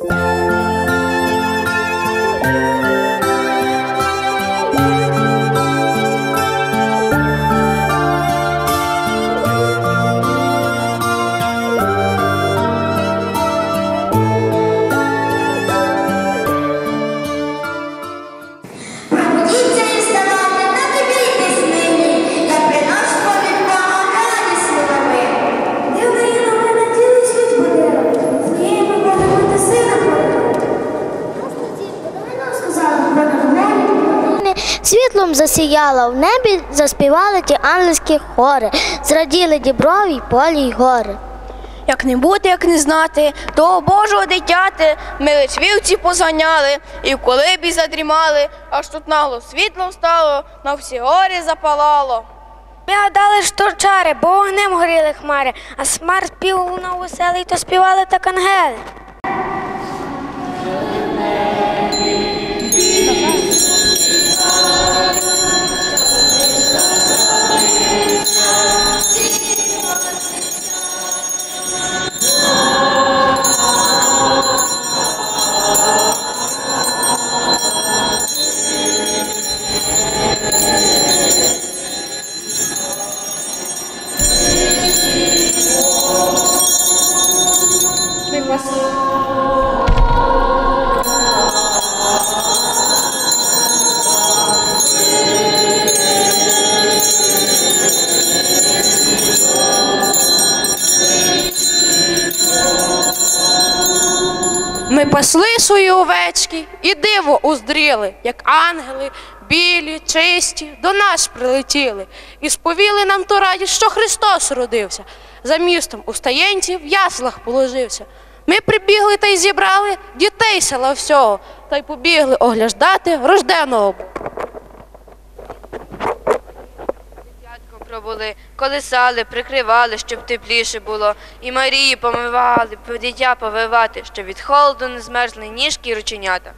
Bye. Засіяла в небі, заспівали ті ангельські хори, зраділи діброві й полі й гори. Як не бути, як не знати, того Божого дитяти ми лиш вівці позганяли, і в колибі задрімали, аж тут нагло світло встало, на всі горі запалало. Ми гадали, що чари, бо вогнем горіли хмари, а смерть пів лунав веселий, то співали так ангели. Ми пасли свої овечки і диво уздріли, як ангели, білі, чисті, до нас прилетіли і сповіли нам ту радість, що Христос родився. За містом у стаєнці в яслах положився. Ми прибігли та й зібрали дітей села всього, та й побігли оглядати рожденого. Дядько пробули, колисали, прикривали, щоб тепліше було, і Марії помивали, по дитя повивати, щоб від холоду не змерзли ніжки і рученята.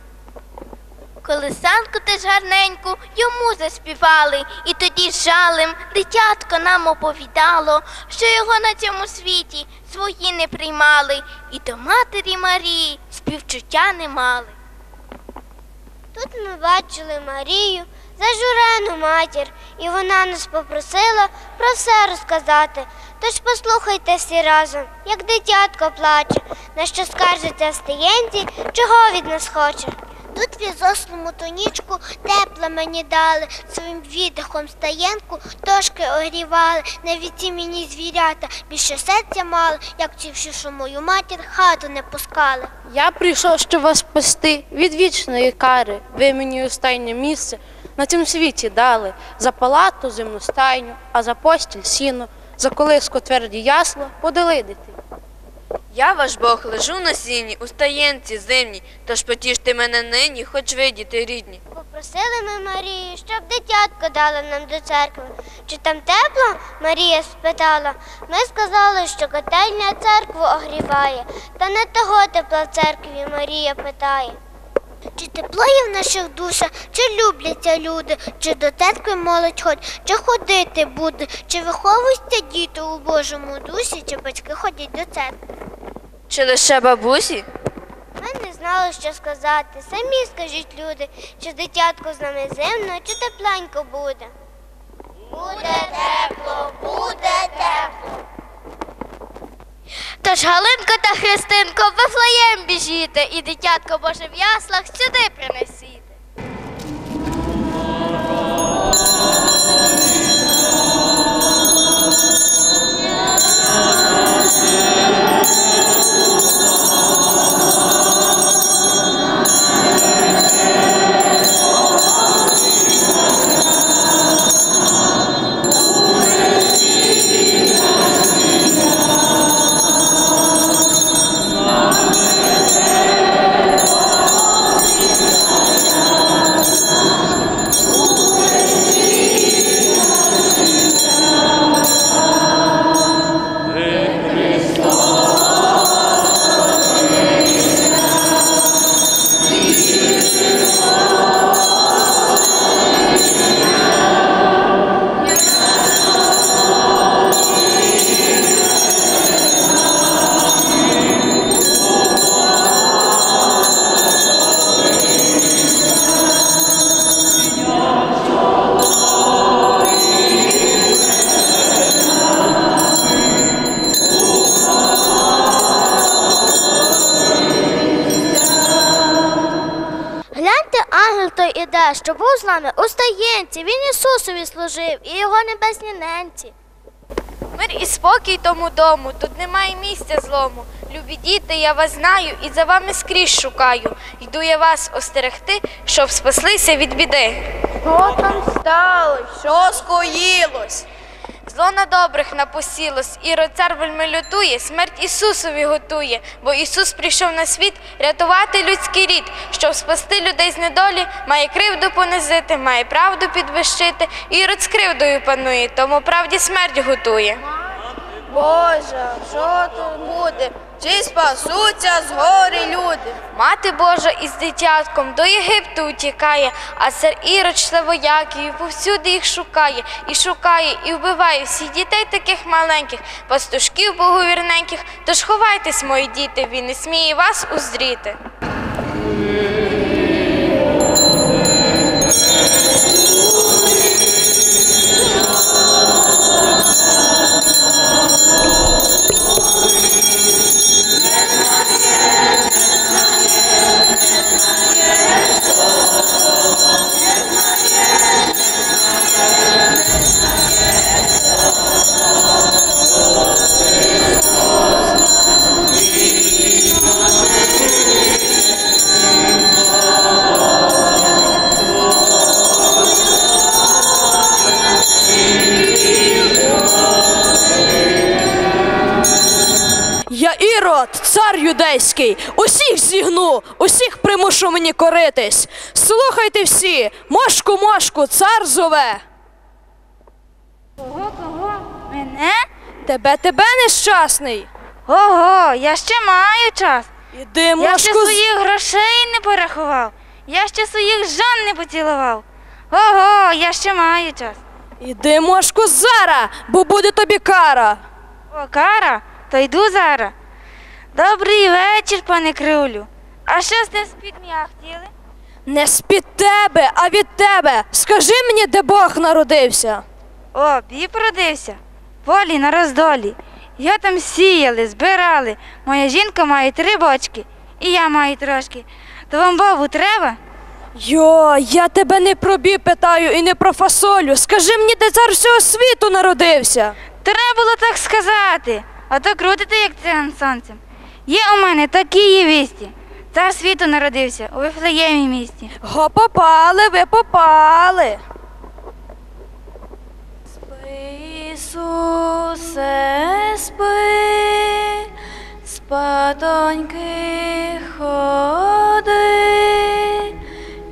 Колисанку теж гарненьку йому заспівали, і тоді з жалем дитятко нам оповідало, що його на цьому світі свої не приймали, і до матері Марії співчуття не мали. Тут ми бачили Марію, зажурену матір, і вона нас попросила про все розказати. Тож послухайте всі разом, як дитятко плаче, на що скаржиться в стаєнці, чого від нас хоче. Тут в візослому тонічку тепло мені дали, своїм віддихом стаєнку тошки огрівали, навіть ці мені звірята більше серця мали, як чивши, що мою матір хату не пускали. Я прийшов, щоб вас спасти від вічної кари. Ви мені останнє місце на цьому світі дали за палату земну стайню, а за постіль сіно, за колиску тверді ясла подали дитину. Я, ваш Бог, лежу на сіні, у стаєнці зимній, тож потіште мене нині, хоч ви, діти рідні. Попросили ми Марію, щоб дитятко дала нам до церкви. Чи там тепло? Марія спитала. Ми сказали, що котельня церкву огріває, та не того тепла в церкві Марія питає. Чи тепло є в наших душах, чи любляться люди, чи до церкви молодь ходить, чи ходити буде, чи виховуються діти у Божому дусі, чи батьки ходять до церкви. Чи лише бабусі? Ми не знали, що сказати. Самі скажіть люди, чи дитятко з нами зимно, чи тепленько буде. Буде тепло, буде тепло. Тож Галинко та Христинко в Вифлеєм біжіте, і дитятко Боже в яслах сюди принесіть. Служив і його небесні ненці. Мир і спокій тому дому, тут немає місця злому. Любі діти, я вас знаю і за вами скрізь шукаю. Йду я вас остерегти, щоб спаслися від біди. Що там сталося? Що скоїлось? Зло на добрих напосілось, і цар вельми лютує, смерть Ісусові готує, бо Ісус прийшов на світ рятувати людський рід, щоб спасти людей з недолі, має кривду понизити, має правду підвищити, і род з кривдою панує, тому правді смерть готує. Боже, що тут буде? Чи спасуться з гори люди? Мати Божа із дитятком до Єгипту утікає, а цар Ірод шлевояків повсюди їх шукає, і шукає, і вбиває всіх дітей таких маленьких, пастушків боговірненьких. Тож ховайтесь, мої діти, він не сміє вас уздріти. Юдейський, усіх зігну, усіх примушу мені коритись. Слухайте всі, мошку, мошку, цар зове. Кого, кого? Мене? Тебе, тебе нещасний. Ого, я ще маю час. Іди, Я ще своїх грошей не порахував. Я ще своїх жон не поцілував. Ого, я ще маю час. іди, мошку, зара, бо буде тобі кара. О, кара, то йду зараз. Добрий вечір, пане Кривлю. А що з тим спідм'я хотіли? Не з-під тебе, а від тебе. Скажи мені, де Бог народився. О, біб родився. Полі на роздолі. Його там сіяли, збирали. Моя жінка має три бочки, і я маю трошки. То вам Богу треба? Йо, я тебе не про бі питаю і не про фасолю. Скажи мені, де цар всього світу народився. Треба було так сказати, а то крутите, як цим сонцем. Є у мене такі є вісті. Цар світу народився у Вифлеємі місті. Го попали, ви попали. Ісусе, спи, спатоньки ходи,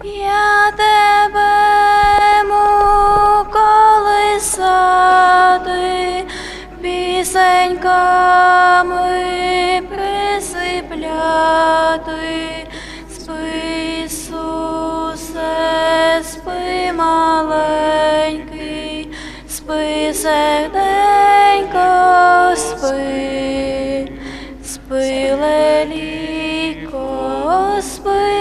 я тебе колисати, пісеньками присипляти, спи, Ісусе, спи, маленький, спи, серденько, спи, спи, леліко, спи,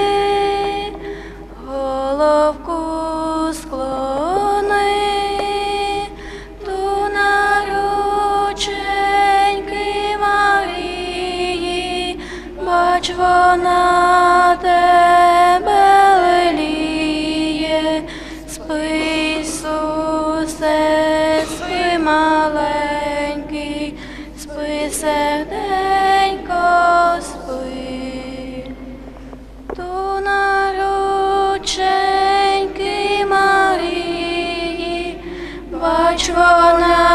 головку вона тебе леліє, спи, спи, маленький, спи, серденько, спи. Ту на рученьки Марії, бач вона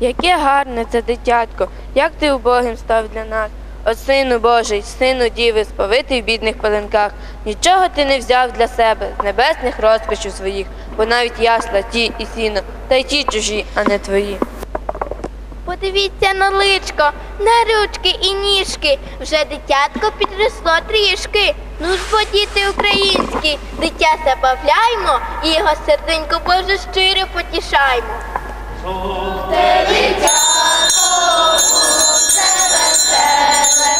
Яке гарне це дитятко, як ти убогим став для нас. О сину Божий, сину діви, сповитий в бідних пеленках, нічого ти не взяв для себе, з небесних розкошів своїх, бо навіть ясла, ті і сіно, та й ті чужі, а не твої. Подивіться на личко, на ручки і ніжки. Вже дитятко підросло трішки. Ну ж бо діти українські, дитя забавляймо і його серденько Боже щиро потішаймо. Співають українські села,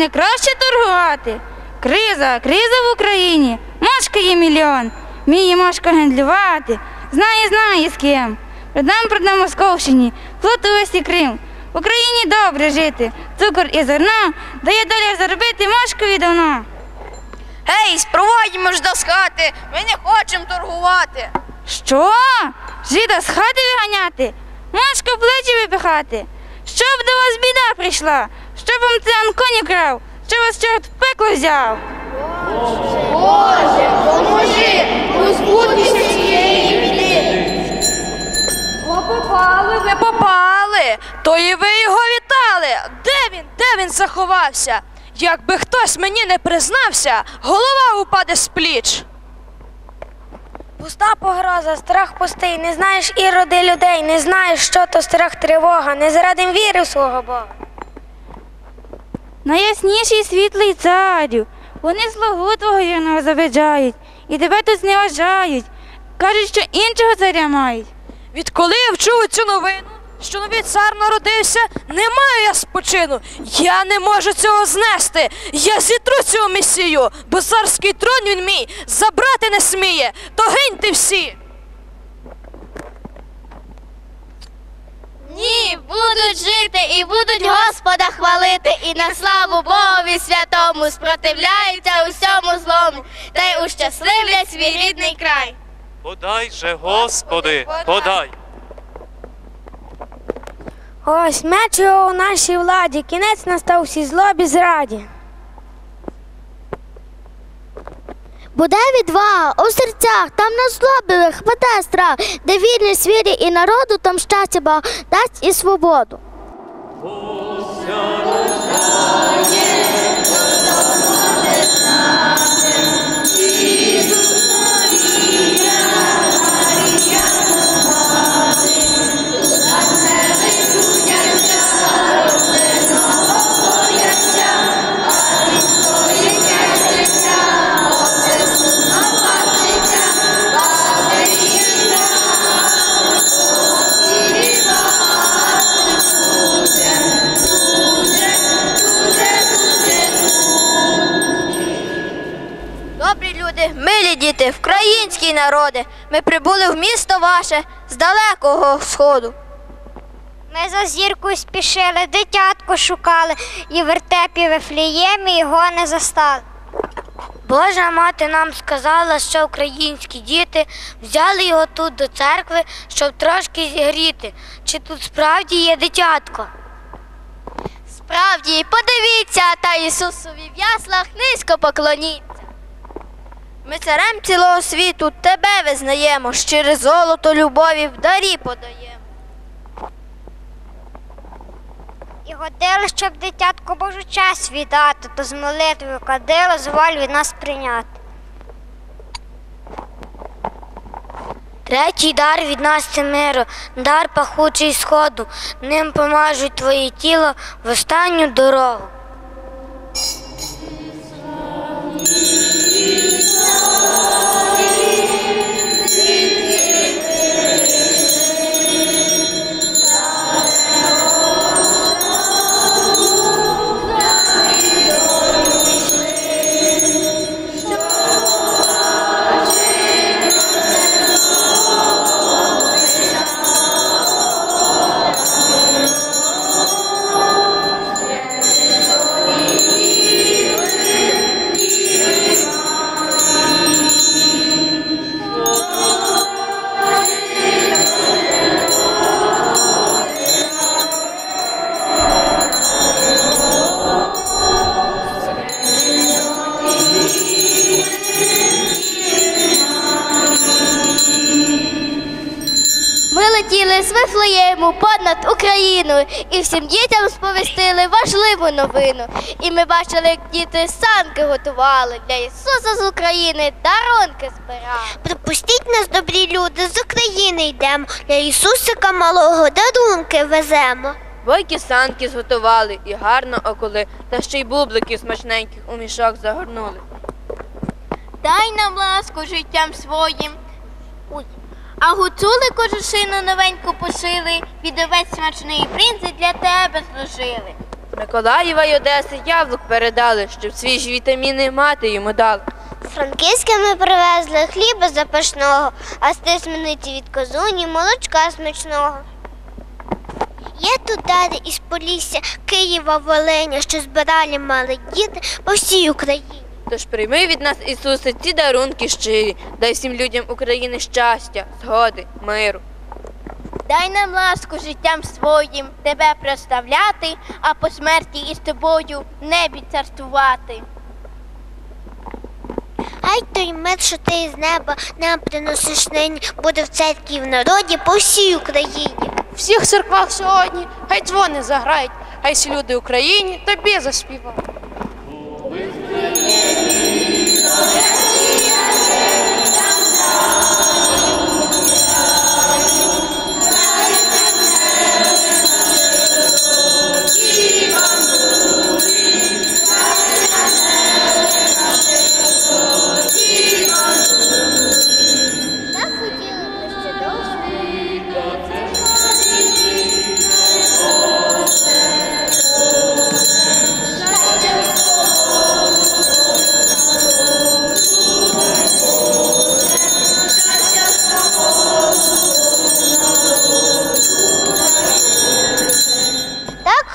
не краще торгувати? Криза, криза в Україні. Машка є мільйон. Вміє Машка гендлювати. Знає, знає з ким. Продам, продам Московщині, флоту весь і Крим. В Україні добре жити. Цукор і зерно дає доля заробити Машкові давно. Гей, спровадімо ж до хати, ми не хочемо торгувати. Що? Жида з хати виганяти? Машка плечі випихати? Щоб до вас біда прийшла, щоб вам це Анконі крав, що вас чорт в пекло взяв. Попали, ви попали. То і ви його вітали. Де він? Де він заховався? Якби хтось мені не признався, голова упаде з пліч. Пуста погроза, страх пустий, не знаєш іроди людей, не знаєш, що то страх тривога, не заради віри свого Бога. Найясніший світлий царю, вони слугу твого вірного заведжають, і тебе тут зневажають. Кажуть, що іншого царя мають. Відколи я вчув цю новину, що новий цар народився, не маю я спочину. Я не можу цього знести. Я зітру цього месію, бо царський трон він мій забрати не сміє. То гиньте всі. Ні, будуть жити і будуть Господа хвалити, і на славу Богові святому спротивляються усьому злому, та й ущасливлять свій рідний край. Подай же, Господи, подай. Ось меч його у нашій владі, кінець настав всій злобі зраді. Буде відвага у серцях, там на злобілих хвате страх, де вільність вірі і народу, там щастя дасть і свободу. Народи. Ми прибули в місто ваше з далекого сходу. Ми за зіркою спішили, дитятко шукали, і в вертепі Вифліємі його не застали. Божа мати нам сказала, що українські діти взяли його тут до церкви, щоб трошки зігріти. Чи тут справді є дитятко? Справді, подивіться, та Ісусові в яслах низько поклоніться. Ми царем цілого світу тебе визнаємо, щире золото любові в дарі подаємо. І годило, щоб дитятко Божу час віддати, то з молитвою кадило зволь від нас прийняти. Третій дар від нас це миру, дар пахучий сходу. Ним помажуть твоє тіло в останню дорогу. Ми летіли з Вифлеєму понад Україною і всім дітям сповістили важливу новину. І ми бачили, як діти санки готували для Ісуса з України, дарунки збирали. Пропустіть нас, добрі люди, з України йдемо, для Ісусика малого дарунки веземо. Бойкі санки зготували і гарно околи, та ще й бубликів смачненьких у мішок загорнули. Дай нам ласку життям своїм. А гуцули кожушину новеньку пошили, під овець смачний принцип для тебе служили. Миколаєва й Одеси яблук передали, щоб свіжі вітаміни мати йому дали. З Франківська ми привезли хліба запашного, а з тисмениці від козуні молочка смачного. Є тут далі із Полісся, Києва, Волиня, що збирали мали діти по всій Україні. Тож прийми від нас, Ісусе, ці дарунки щирі, дай всім людям України щастя, згоди, миру. Дай нам ласку життям своїм тебе проставляти, а по смерті із тобою в небі царствувати. Хай той мир, що ти із неба нам приносиш нині, буде в церкві в народі по всій Україні. В всіх церквах сьогодні хай дзвони заграють, хай всі люди Україні тобі заспівають. Так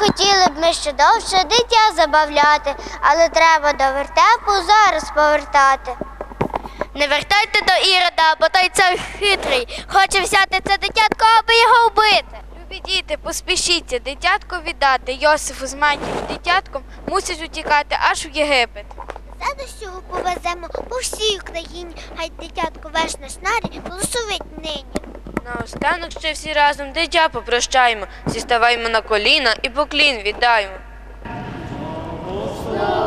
хотіли б ми ще довше дитя забавляти, але треба до вертепу зараз повертати. Не вертайте до Ірода, бо той цар хитрий, хоче взяти це дитятко, аби його вбити. Любі діти, поспішіться, дитятко віддати. Йосифу з матір'ю дитятком мусить утікати аж в Єгипет. Радостю повеземо по всій Україні, хай дитятко веш на снарі голосовить нині. Наостанок ще всі разом. Дитя попрощаємо, всі ставаймо на коліна і поклін віддаємо. На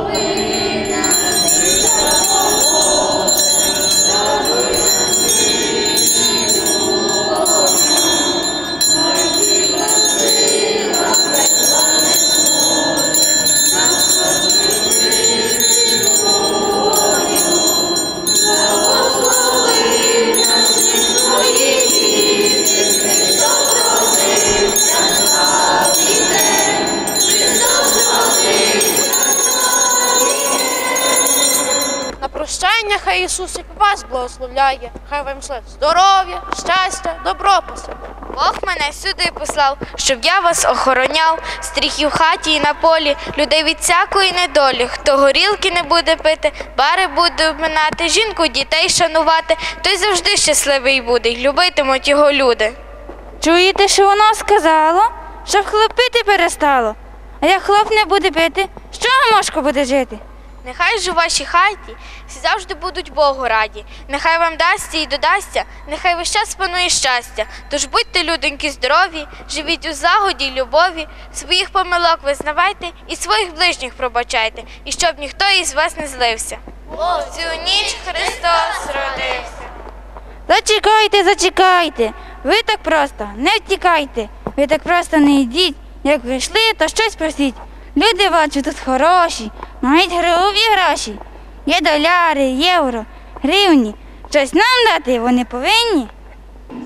благословляє, хай вам шле здоров'я, щастя, добро посилає. Бог мене сюди послав, щоб я вас охороняв, стріх і в хаті і на полі, людей від всякої недолі. Хто горілки не буде пити, бари буде обминати, жінку, дітей шанувати, той завжди щасливий буде, й любитимуть його люди. Чуєте, що воно сказало? Щоб хлоп пити перестало. А як хлоп не буде пити, з чого мошко буде жити? Нехай ж у вашій хаті всі завжди будуть Богу раді. Нехай вам дасться і додасться, нехай весь час панує щастя. Тож будьте, людоньки, здорові, живіть у загоді й любові, своїх помилок визнавайте і своїх ближніх пробачайте, і щоб ніхто із вас не злився. В цю ніч Христос родився. Зачекайте, зачекайте. Ви так просто не втікайте. Ви так просто не йдіть. Як ви йшли, то щось просіть. Люди бачу тут хороші, мають гривові гроші. Є доляри, євро, гривні. Щось нам дати вони повинні. Ми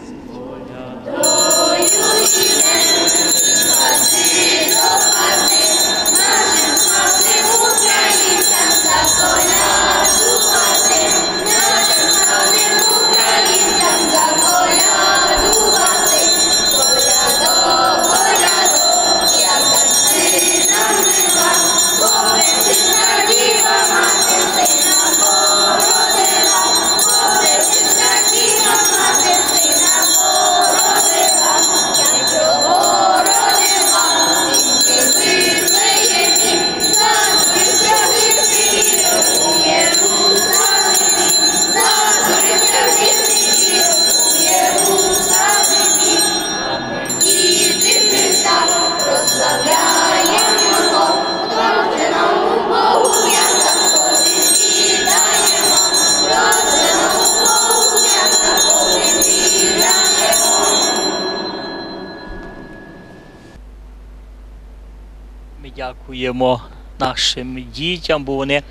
дякуємо нашим дітям, бо вони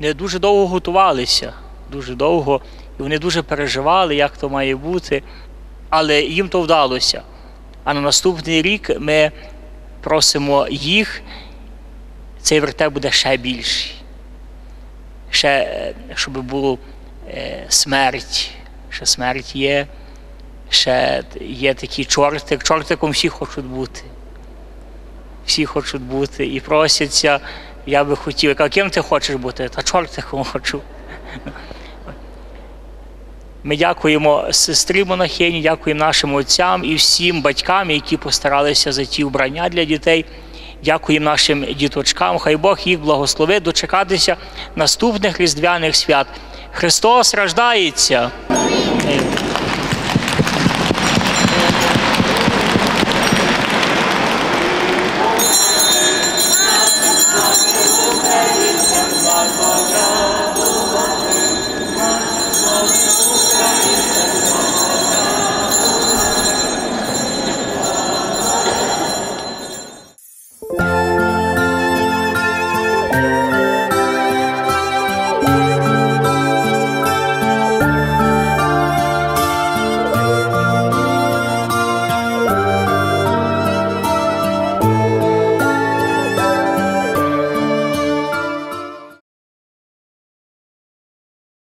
не дуже довго готувалися, дуже довго, і вони дуже переживали, як то має бути. але їм то вдалося. А на наступний рік ми просимо їх, цей вертеп буде ще більший. Ще, щоб було е, смерть, ще смерть є, ще є такий чортик. Чортиком всі хочуть бути. Всі хочуть бути і просяться. Я би хотів, я ким ти хочеш бути? Та чортиком хочу. Ми дякуємо сестрі монахині, дякуємо нашим отцям і всім батькам, які постаралися за ті вбрання для дітей. Дякуємо нашим діточкам. Хай Бог їх благословить дочекатися наступних різдвяних свят. Христос рождається.